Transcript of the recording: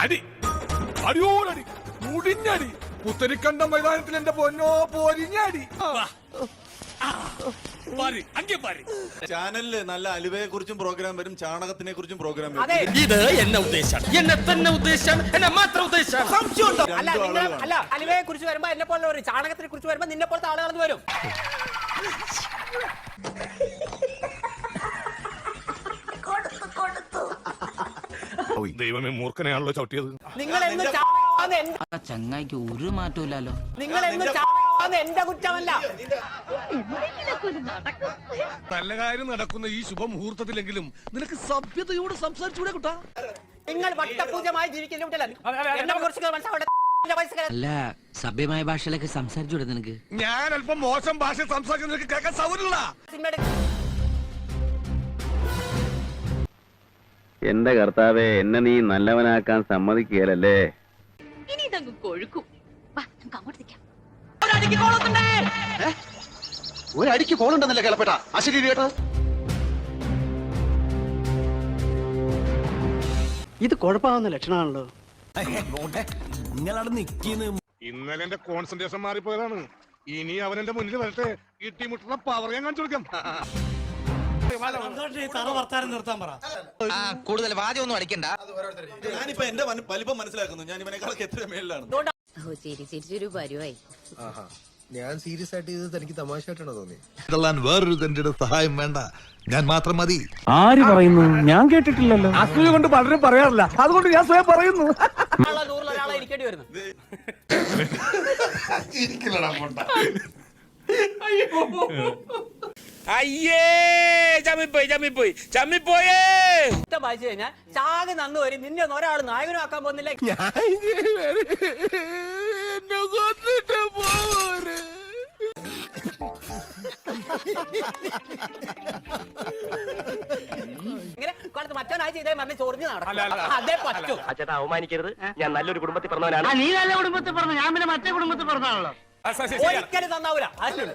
അടി. അടിയോടടി. മുടിഞ്ഞടി. പുത്തരിക്കണ്ട മൈതാനത്തിൽ എന്റെ പൊന്നോ പൊരിഞ്ഞടി. ചാനലിൽ നല്ല അലുവയെ കുറിച്ചും പ്രോഗ്രാം വരും ചാണകത്തിനെ കുറിച്ചും പ്രോഗ്രാം വരും. ഇത് എന്നെ ഉദ്ദേശം എന്നെ തന്നെ ഉദ്ദേശം എന്നെ മാത്രം ഉദ്ദേശം അല്ല നിങ്ങൾ. അല്ല അലുവയെ കുറിച്ച് വരുമ്പോ എന്നെ പോലെ വരും ചാണകത്തിനെ കുറിച്ച് വരുമ്പോ നിന്നെ പോലത്തെ ആളുകൾ വരും. ദൈവമേ മൂർഖനെയാണല്ലോ ചവിട്ടിയത്. നിങ്ങൾ എന്ന് എന്റെ ആ ചങ്ങായിക്ക് ഒരു മാറ്റമില്ലല്ലോ നിങ്ങൾ എന്ന് ചാണകമാണെന്ന് എന്റെ കുറ്റമല്ല. നല്ല കാര്യം നടക്കുന്ന ഈ ശുഭമുഹൂർത്തത്തിലെങ്കിലും നിനക്ക് സഭ്യതയോട് സംസാരിച്ചൂടെ കുട്ടാ? നിങ്ങൾ വട്ടപൂജമായി ജീവിക്കുന്ന കുട്ടിയല്ല എന്നെ കുറിച്ച് മനസ്സിലാവട്ടെ പൈസ അല്ല സഭ്യമായ ഭാഷയിലൊക്കെ സംസാരിച്ചൂടെ നിനക്ക്? ഞാൻ അല്പം മോശം ഭാഷ സംസാരിക്കുന്ന നിനക്ക് കേൾക്കാൻ സൗകര്യമുള്ള സിനിമയുടെ എന്റെ കർത്താവെ എന്നെ നീ നല്ലവനാക്കാൻ സമ്മതിക്കുകയല്ലേ? ഇനി ഇതങ്ങ് കൊഴുക്കും. വാ നമുക്ക് അങ്ങോട്ട് നിൽക്കാം. ഒരടിക്ക് കോളുണ്ടെന്നല്ലേ കേളപ്പെട്ട? അശരീരി കേട്ടത് ഇത് കുഴപ്പമാവുന്ന ലക്ഷണമാണല്ലോ. ഇന്നലെ എന്റെ കോൺസെൻട്രേഷൻ മാറിപ്പോയതാണ്. ഇനി അവൻ എന്റെ മുന്നിൽ വരട്ടെ. ഇട്ടിമുട്ടുള്ള പവർ ഞാൻ കാണിച്ചു കൊടുക്കാം. കൂടുതൽ വാദ്യമൊന്നും അടിക്കണ്ട. ഞാനിപ്പോ എന്റെ വലിപ്പം മനസ്സിലാക്കുന്നു. ഞാൻ ഇവനെക്കാളൊക്കെ എത്ര മേളിലാണ്. ഞാൻ സീരിയസ് ആയിട്ട് ഇത് തനിക്ക് തമാശയായിട്ടാണോ തോന്നി ഇതെല്ലാം വേറൊരു തന്റെ സഹായം വേണ്ട. ഞാൻ മാത്രം മതി. ആര് പറയുന്നു? ഞാൻ കേട്ടിട്ടില്ലല്ലോ. അസൂയ കൊണ്ട് പലരും പറയാറില്ല. അതുകൊണ്ട് ഞാൻ സ്വയം പറയുന്നു. ആളെ അയ്യേ ചമ്മിപ്പോയി ചമ്മിപ്പോയി ചമ്മിപ്പോയേ വായിച്ചു കഴിഞ്ഞാൽ ചാകി നന്ന് വരും നിന്നെ ഒന്നും ഒരാൾ നായകനാക്കാൻ പോകുന്നില്ല. ഇങ്ങനെ കാലത്ത് മറ്റവനായി ചെയ്തേ മരണ ചൊറിഞ്ഞ് നടക്കും. അതേ പറ്റൂ. അച്ഛാ അവമാനിക്കരുത്. ഞാൻ നല്ലൊരു കുടുംബത്തിൽ പറഞ്ഞവനാണ്. നീ നല്ല കുടുംബത്തിൽ പറഞ്ഞു. ഞാൻ പിന്നെ മറ്റേ കുടുംബത്തിൽ പറഞ്ഞാണല്ലോ ഒരിക്കലും നന്നാവൂല. അതിനുള്ളൂ